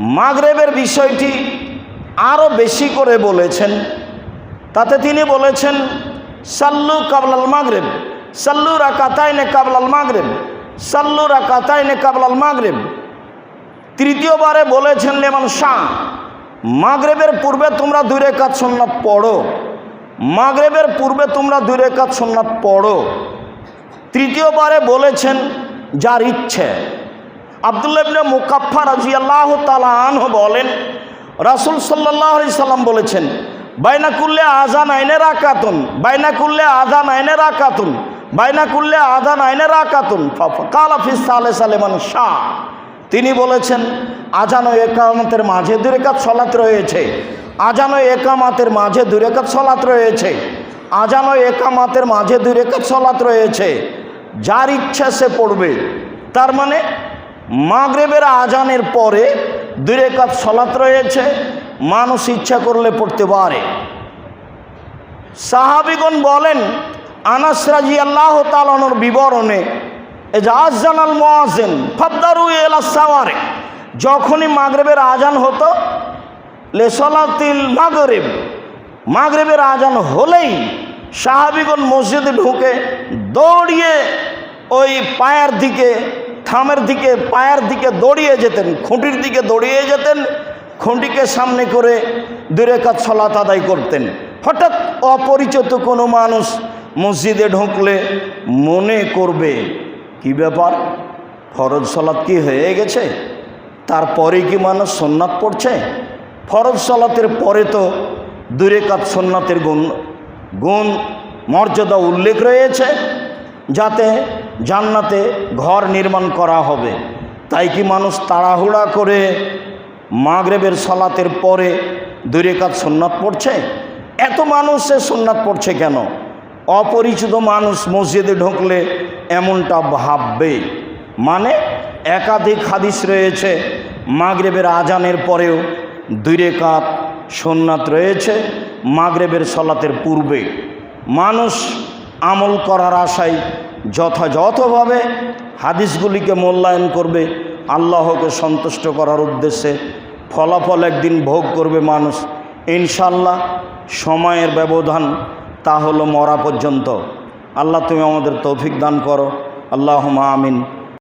মাগরেবের বিষয়টি আরও বেশি করে বলেছেন। তাতে তিনি বলেছেন, সাল্লু কাবলাল মাগরেব, সাল্লু রাকাতাইনে কাবলাল মাগরেব, সাল্লু রাকাতাইনে কাবলাল মাগরেব। তৃতীয়বারে বলেছেন লেমান শাহ, মাগরেবের পূর্বে তোমরা দুই রেখাত সন্ন্যাত পড়ো। মাগরেবের পূর্বে তোমরা দুই রেখাত সন্ন্যাত পড়ো। তৃতীয়বারে বলেছেন, যার ইচ্ছে। আবদুল্লাবনে মুকাফা রাজি আল্লাহ তালাহ বলেন, রাসুল সাল্লাহ সাল্লাম বলেছেন, বাইনা করলে আজান আইনে রাকাতুন, বাইনা করলে আজান আইনে রাকাতুন, বাইনা করলে আজান আইনে রাকাতুন কালাফিস সালে সালেমান শাহ। তিনি বলেছেন আজান ও একামতের মাঝে দুরেকাত সলাত রয়েছে আজান ও একামাতের মাঝে দুরেকাত সলাত রয়েছে আজান ও একামাতের মাঝে দুরেকাত সলাত রয়েছে, যার ইচ্ছা সে পড়বে। তার মানে মাগরেবের আজানের পরে দুরেকাত সলাত রয়েছে, মানুষ ইচ্ছা করলে পড়তে পারে। সাহাবিগণ বলেন, আনাস রাজি আল্লাহ তালানোর বিবরণে আজানাল মোয়াজেন ফদ্দারু এলা সাওয়ারে যখনই মাগরেবের আজান হতো, লেসলাতিল মাগরেব, মাগরেবের আজান হলেই সাহাবিগণ মসজিদে ঢুকে দৌড়িয়ে ওই পায়ের দিকে থামের দিকে, পায়ের দিকে দৌড়িয়ে যেতেন, খুঁটির দিকে দৌড়িয়ে যেতেন, খুঁটিকে সামনে করে দূরে কাজ ছলাত আদায় করতেন। হঠাৎ অপরিচিত কোনো মানুষ মসজিদে ঢুকলে মনে করবে, কি ব্যাপার? ফরজ সলাৎ কি হয়ে গেছে? তারপরে কি মানুষ সোননাথ পড়ছে? ফরজ সলাতের পরে তো দূরে কাজ সোননাথের গুণ গুণ মর্যাদা উল্লেখ রয়েছে, যাতে জান্নাতে ঘর নির্মাণ করা হবে। তাই কি মানুষ তাড়াহুড়া করে মাগরেবের সলাতের পরে দূরে কাজ সোননাথ পড়ছে? এত মানুষ সে সোননাথ পড়ছে কেন? অপরিচিত মানুষ মসজিদে ঢুকলে এমনটা ভাববে। মানে একাধিক হাদিস রয়েছে, মাগরেবের আজানের পরেও দুই রেখাত সোননাথ রয়েছে মাগরেবের সলাতের পূর্বে। মানুষ আমল করার আশায় যথাযথভাবে হাদিসগুলিকে মূল্যায়ন করবে, আল্লাহকে সন্তুষ্ট করার উদ্দেশ্যে ফলাফল একদিন ভোগ করবে মানুষ। ইনশাল্লাহ সময়ের ব্যবধান তা হলো মরা পর্যন্ত। আল্লাহ তুমি আমাদের তৌফিক দান করো। আল্লাহ আমিন।